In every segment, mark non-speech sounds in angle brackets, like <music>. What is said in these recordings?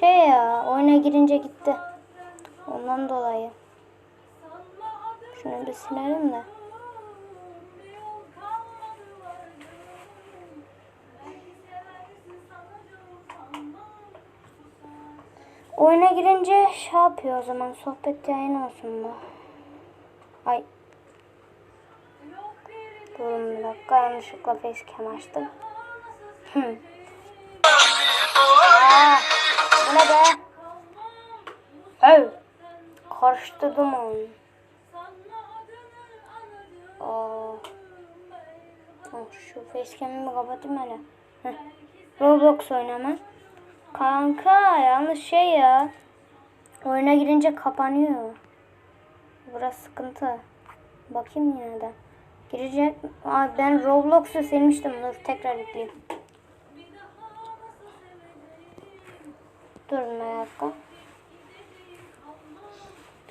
Şey ya oyuna girince gitti. Ondan dolayı. Şunu bir silelim de. Oyuna girince şey yapıyor o zaman. Sohbet yayın olsun bu. Ay. Durun bir dakika. Yanlışlıkla facecam açtım. Hı. Karıştırdım onu. Aa. Oh, şu facecam'imi kapatayım hele. Heh. Roblox oynama. Kanka yanlış şey ya. Oyuna girince kapanıyor. Burası sıkıntı. Bakayım yine de. Girecek. Aa, ben Roblox'u silmiştim. Dur tekrar yükleyeyim. Dur bir dakika.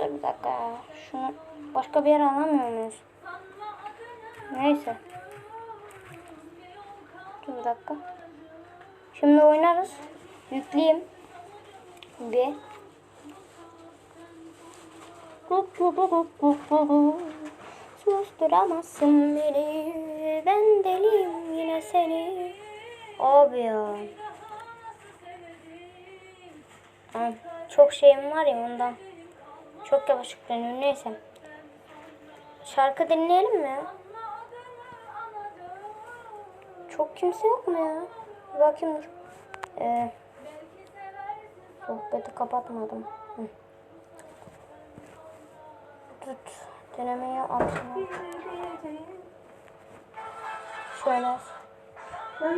Dur bir dakika ya. Şunu başka bir yere alamıyor muyuz? Neyse. Dur bir dakika. Şimdi oynarız. Yükleyeyim. Bir. Susturamazsın beni. Ben deliyim yine seni. Abi ya. Çok şeyim var ya ondan. Çok yavaş yükleniyor. Neyse. Şarkı dinleyelim mi? Çok kimse yok mu ya? Bir bakayım dur. Ee, sohbeti kapatmadım. Hı. Tut. Denemeyi açma. Şöyle.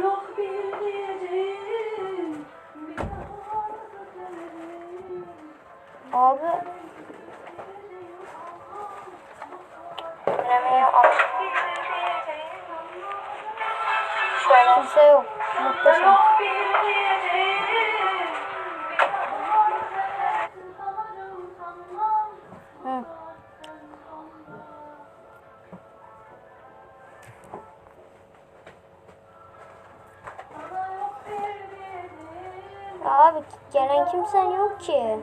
Yok bir diyeceğim. Abi. Açma. Şöyle. Kimse yok. Abi gelen kimsen yok ki.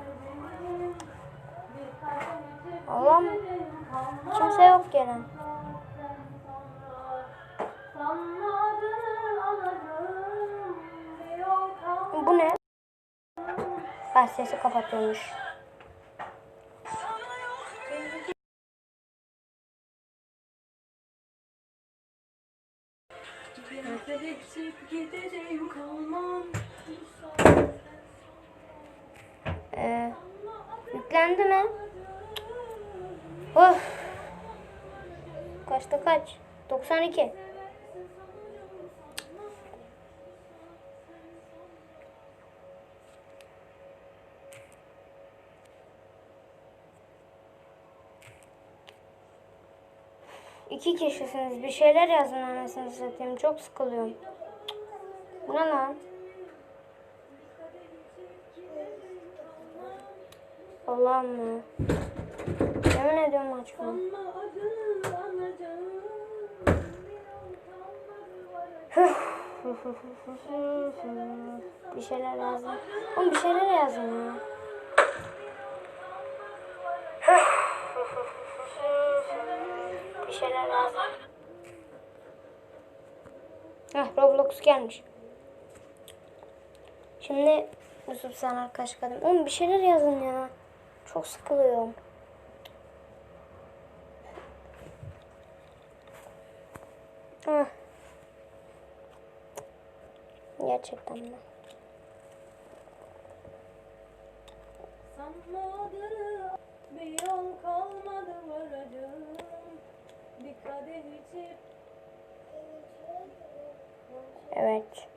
Allah'ım. Kimse yok bir yol kalmadı. Bu ne? Ben sesi kapatıyormuş. 92. İki kişisiniz. Bir şeyler yazın anasını satayım. Çok sıkılıyorum. Bu ne lan? Allah'ım ya. Yemin ediyorum açma. Sanmadın anladım, bir yol kalmadı varacağım. Bir şeyler yazın. Oğlum bir şeyler yazın ya. bir şeyler yazın. Heh Roblox gelmiş. Şimdi Yusuf sen arkadaş kadın. Oğlum bir şeyler yazın ya. Çok sıkılıyorum. Heh. Gerçekten mi? Bir yol kalmadı varacağım. Bir kadeh içip Evet.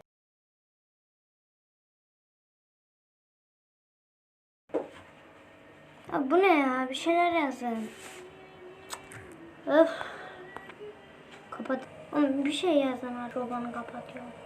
Abi bu ne ya? Bir şeyler yazın. Öf. Kapat. Oğlum bir şey yazın ha. Robanı kapatıyor.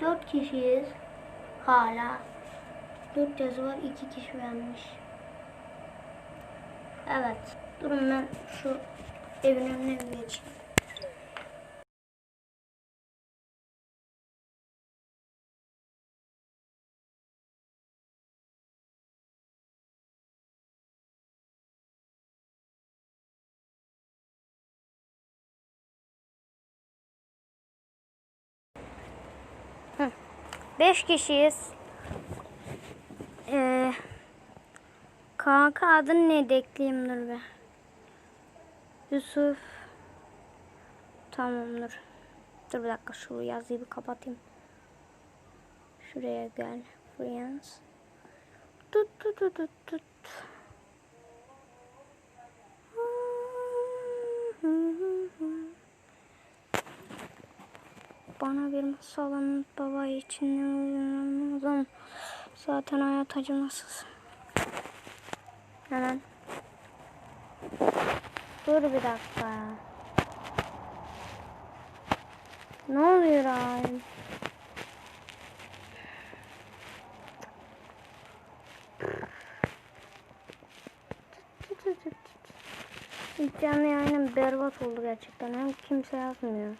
Dört kişiyiz. Hala. Dört yazı var. iki kişi vermiş. Evet. Durun ben şu evin önüne bir geçeyim. 5 kişiyiz. Ee, kanka adın ne de ekleyeyim dur be. Yusuf. Tamamdır. Dur bir dakika şu yazıyı bir kapatayım. Şuraya gel. Friends. Tut tut tut tut tut. Hmm, hmm, hmm. Bana bir masal anlat baba için uyumadım. Zaten hayat acımasız. Hemen. Dur bir dakika. Ne oluyor abi? Canlı yayınım berbat oldu gerçekten. Hem kimse yazmıyor.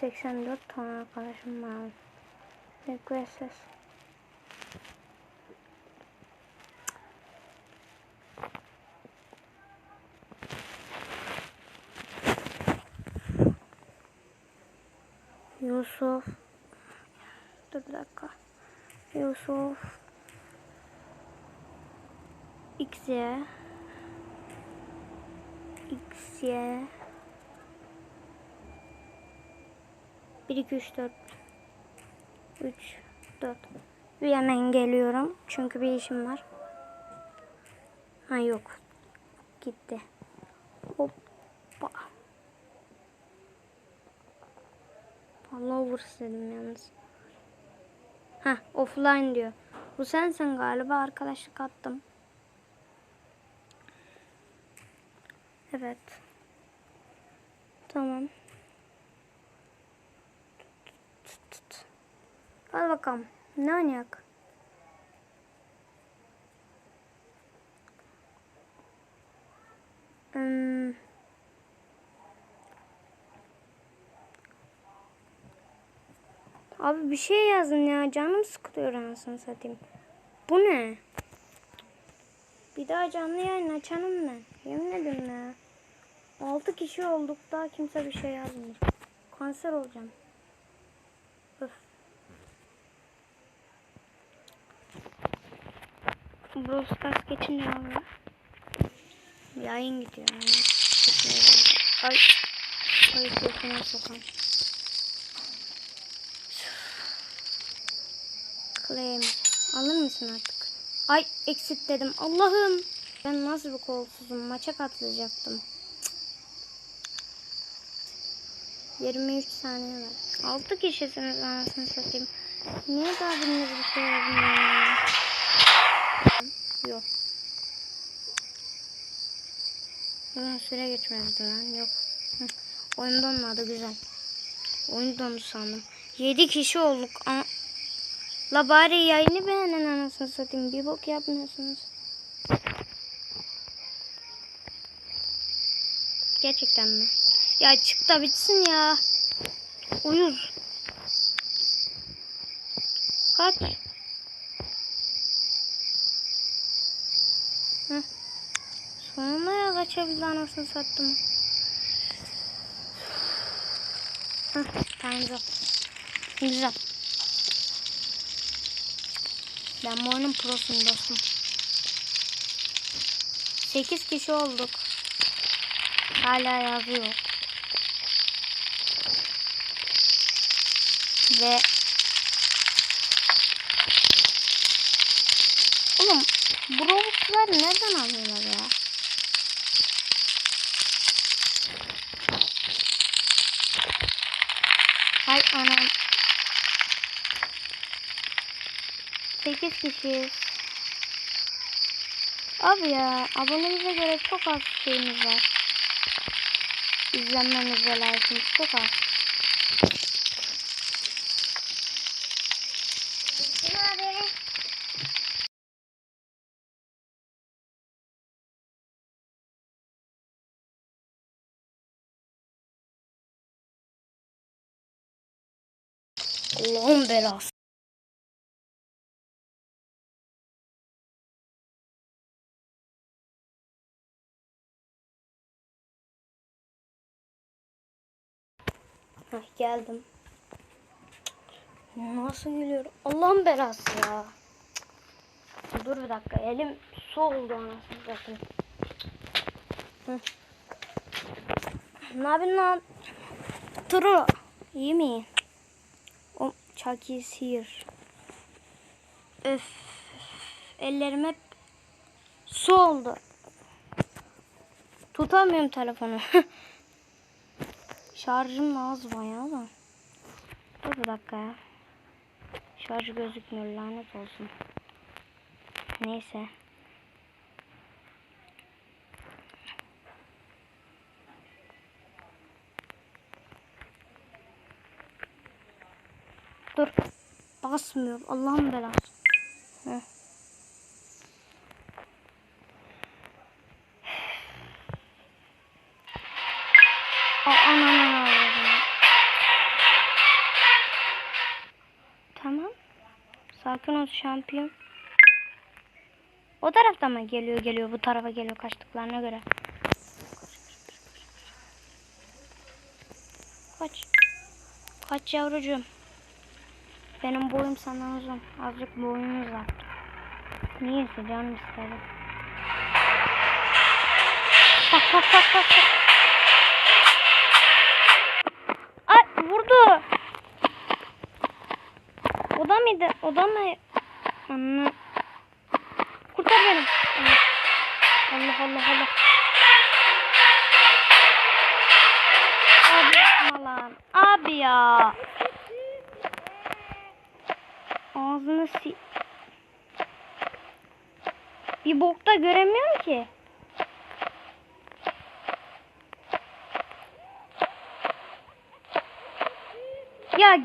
84 tane arkadaşım var. Requestes. Yusuf. Dur bir dakika. Yusuf. XY. XY. 1, 2, 3, 4. 3, 4. Bir hemen geliyorum. Çünkü bir işim var. Ha yok. Gitti. Hoppa. Followers dedim yalnız. Ha offline diyor. Bu sensin galiba arkadaşlık attım. Evet. Tamam. Tut, tut. Al bakalım. Ne oynayak? Hmm. Abi bir şey yazın ya. Canım sıkılıyor anasını satayım. Bu ne? Bir daha canlı yayın açanım ben. Yemin ederim ya. 6 kişi olduk daha kimse bir şey yazmıyor. Kanser olacağım. Brawl Stars ne oluyor? Yayın gidiyor. Ay. Ay götüne sokan. Claim. Alır mısın artık? Ay exit dedim. Allah'ım. Ben nasıl bir kolsuzum. Maça katılacaktım. 23 saniye var. 6 kişisiniz anasını satayım. Niye daha bir şey yazmıyor? Yok. Uzun süre geçmezdi lan. Yok. Hı. Oyun donmadı güzel. Oyun dondu sandım. 7 kişi olduk. Ama... La bari yayını beğenin anasını satayım. Bir bok yapmıyorsunuz. Gerçekten mi? Ya çık da bitsin ya. Uyuz. Kaç? Sonunda ya kaçabildi anasını sattım. Time's up. Güzel. Ben bu oyunun prosuyum dostum. 8 kişi olduk. Hala yazıyor. Ve Oğlum bu robotları nereden alıyorlar ya? Anam. 8 kişiyiz. Abi ya abonemize göre çok az şeyimiz var. İzlenmemiz ve like'ımız çok az. Allah'ın belası. Hah, geldim. Nasıl gülüyor? Allah'ın belası ya. Dur bir dakika. Elim su oldu anasını satayım. Ne yapıyorsun lan? Turu. İyi mi? Chucky is here. Öf. Ellerim hep su oldu. Tutamıyorum telefonu. <laughs> Şarjım az bayağı da. Dur bir dakika ya. Şarj gözükmüyor lanet olsun. Neyse. Dur. Basmıyor. Allah'ın belası. Heh. Aa, avradım. Tamam. Sakin ol şampiyon. O tarafta mı geliyor geliyor bu tarafa geliyor kaçtıklarına göre. Kaç. Kaç yavrucuğum. Benim boyum senden uzun. Azıcık boyumuz var. Niyeyse canım istedi. Bak bak bak bak. bak. Ay vurdu. O da mıydı? O da mı? Anne. Kurtar beni. Allah Allah Allah. Abi. Abi ya. Ağzını si... Bir bokta göremiyorum ki. Ya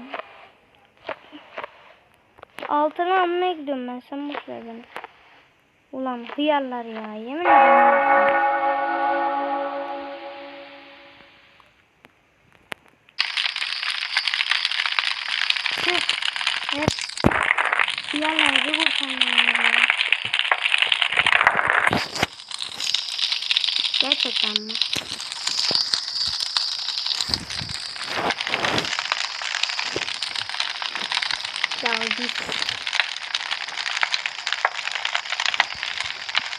altını almaya gidiyorum ben. Sen boş ver beni. Ulan hıyarlar ya. Yemin ederim. Bir kurtarmıyor ya. Gerçekten mi? Ya git.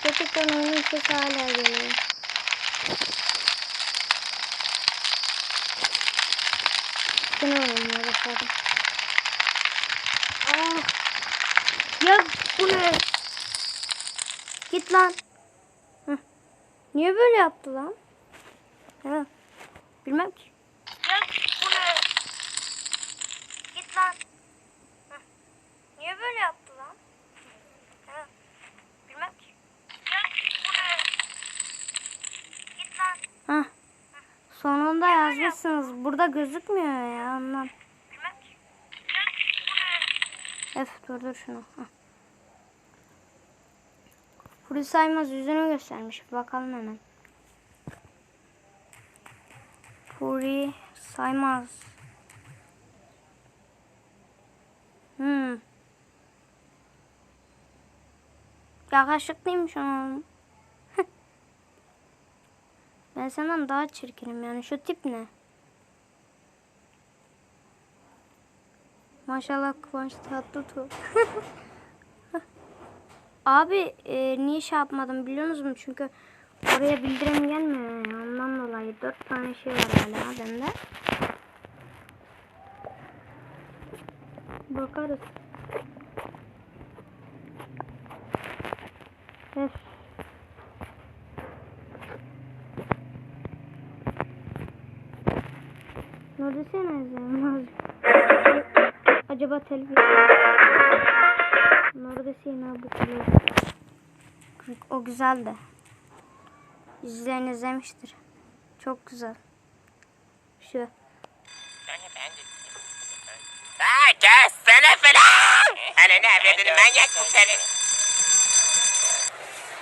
Gerçekten oyunun sesi hala geliyor. Şunu oynamaya başladım. Ah. Ya bu ne? Git lan. Heh. Niye böyle yaptı lan? Ha. Bilmem ki. Ya bu ne? Git lan. Heh. Niye böyle yaptı lan? Ha. Bilmem ki. Ya bu ne? Git lan. Hah. Sonunda yazmışsınız. Burada gözükmüyor ya ondan. Bilmem ki. Öf durdur şunu. Hah. Huri saymaz yüzünü göstermiş. Bakalım hemen. Huri saymaz. Hmm. Yakışıklıymış onun. <laughs> ben senden daha çirkinim yani. Şu tip ne? Maşallah Kıvanç Tatlıtuğ. <laughs> Abi e, niye şey yapmadım biliyor musunuz? Çünkü oraya bildirim gelmiyor ondan dolayı. Dört tane şey var hala bende. Bakarız. Öf. Ne desene Zeynep? Acaba televizyon... Neredesin abi bu televizyon? O güzel de. İzleyen izlemiştir. Çok güzel. Şu. Ha kessene falan. Hani ne avradını manyak bu seni.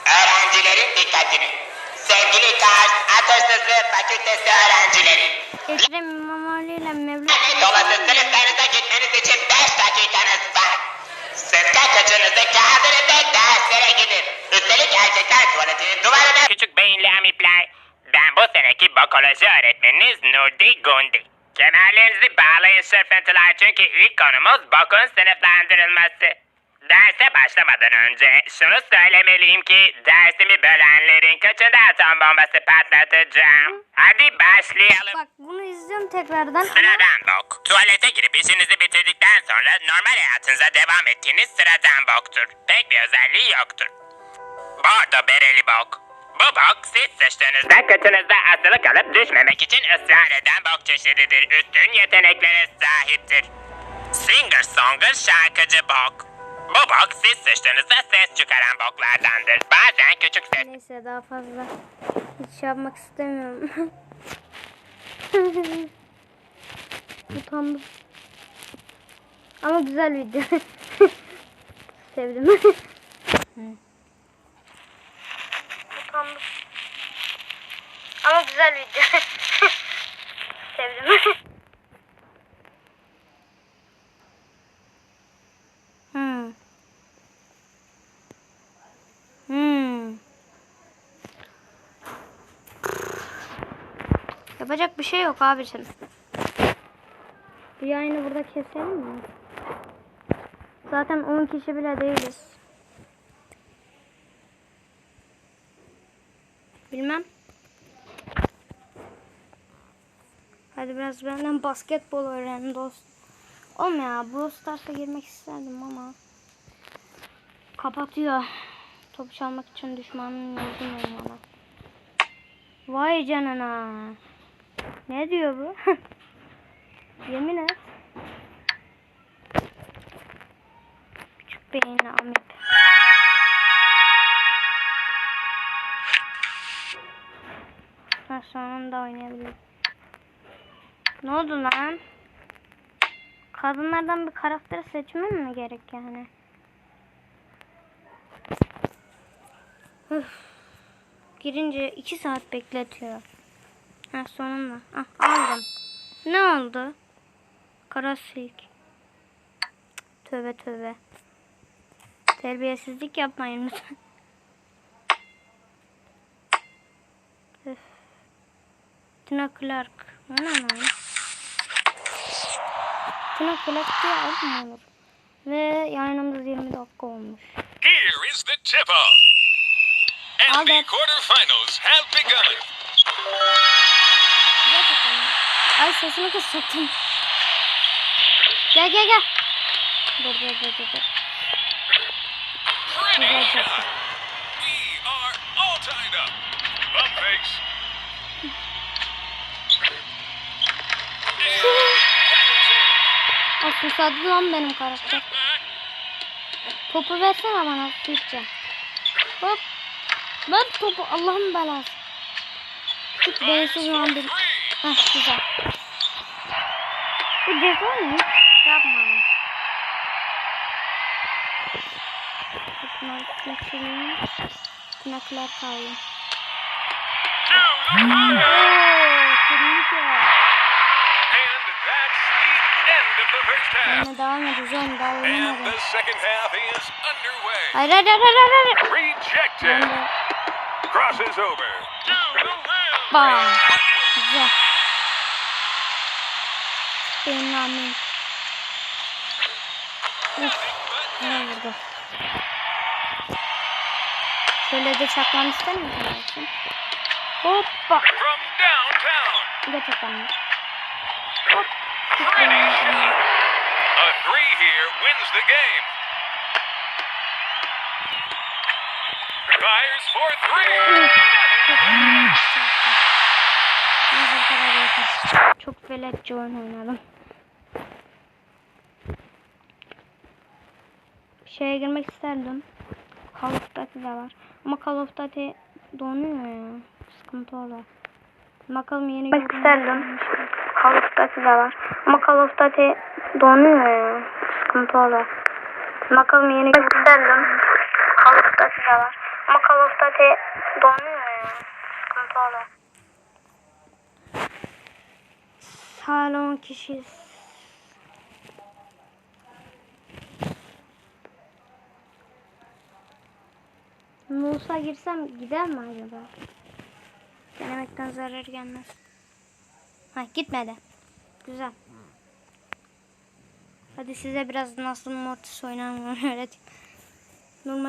Öğrencilerin dikkatini. Sevgili Kars Atırsızlığı Fakültesi öğrencileri. Ekrem İmamoğlu ile Mevlüt Lanet olası sınıflarınıza gitmeniz için 5 dakikanız var. Sıska kıçınızı kaldırın ve derslere gidin. Üstelik erkekler tuvaletinin duvarına... Küçük beyinli amipler. Ben bu seneki bokoloji öğretmeniniz Nurdi Gundi. Kemerlerinizi bağlayın sırfıntılar çünkü ilk konumuz bokun sınıflandırılması. Derse başlamadan önce şunu söylemeliyim ki dersimi bölenlerin kaçında atom bombası patlatacağım. Hadi başlayalım. Bak bunu izliyorum tekrardan. Sıradan bok. Tuvalete girip işinizi bitirdikten sonra normal hayatınıza devam ettiğiniz sıradan boktur. Pek bir özelliği yoktur. Bordo bereli bok. Bu bok siz sıçtığınızda kıçınızda asılı kalıp düşmemek için ısrar eden bok çeşididir. Üstün yeteneklere sahiptir. Singer songer şarkıcı bok. Bu bok siz sıçtığınızda ses çıkaran boklardandır. Bazen küçük ses Neyse daha fazla hiç yapmak istemiyorum. <laughs> Utandım. Ama güzel video. <laughs> Sevdim. Utandım. Ama güzel video. <laughs> Sevdim. Hmm. Yapacak bir şey yok abicim. Bu yayını burada keselim mi? Zaten 10 kişi bile değiliz. Bilmem. Hadi biraz benden basketbol öğrenin dost. Oğlum ya Brawl Stars'a girmek isterdim ama kapatıyor. Topu çalmak için düşmanın yazmıyor bana. Vay canına. Ne diyor bu? <laughs> Yemin et. Küçük beyinli amip. Ha sonunda oynayabilirim. Ne oldu lan? Kadınlardan bir karakter seçmem mi gerek yani? Girince iki saat bekletiyor. Ha sonunda. Ah aldım. Ne oldu? Kara silk. Tövbe tövbe. Terbiyesizlik yapmayın lütfen. Üf. Tina Clark. Ne lan? Tina Clark diye ad mı olur? Ve yayınımız 20 dakika olmuş. Here is the tip-off. And All the quarterfinals have begun. Gerçekten? Ay sesimi kısacaktım. Gel gel gel. Dur dur dur dur. dur. Güzel çekti. Aa susadı lan benim karakter. Topu versene bana gideceğim. Hop. Ver topu Allah'ın belası. Küçük bir. three. Heh güzel. Bu ceza ne? Yapmadım. Bunlar geçireyim. Tırnaklar half. Yine devam edeceğim daha oynamadım. Hayır hayır hayır hayır. hayır. Rejected. Ben de Crosses over. To the rim. bam. Güzel. Benim namim. Uf. Ne vurdu? Şöyle de çakmam ister misin? Hoppa. From downtown. Gerçekten mi? Hop. Tut Pretty beni. shot. A three here wins the game. Fires for three. Çok veletçi oyun oynadım. Şeye girmek isterdim. Call of Duty de var. Ama Call of Duty donuyor ya. Sıkıntı oluyor. Bakalım yeni Girmek isterdim. Call of Duty de var. Ama Call of Duty donuyor ya. Sıkıntı oluyor. Bakalım yeni Yükseldim. Call of Duty de var. Ama Call of Duty donuyor ya. Sıkıntı oluyor. hala 10 kişiyiz. Musa girsem gider mi acaba? Denemekten zarar gelmez. Ha gitmedi. Güzel. Hadi size biraz nasıl Mortis oynanır <laughs> öğreteyim.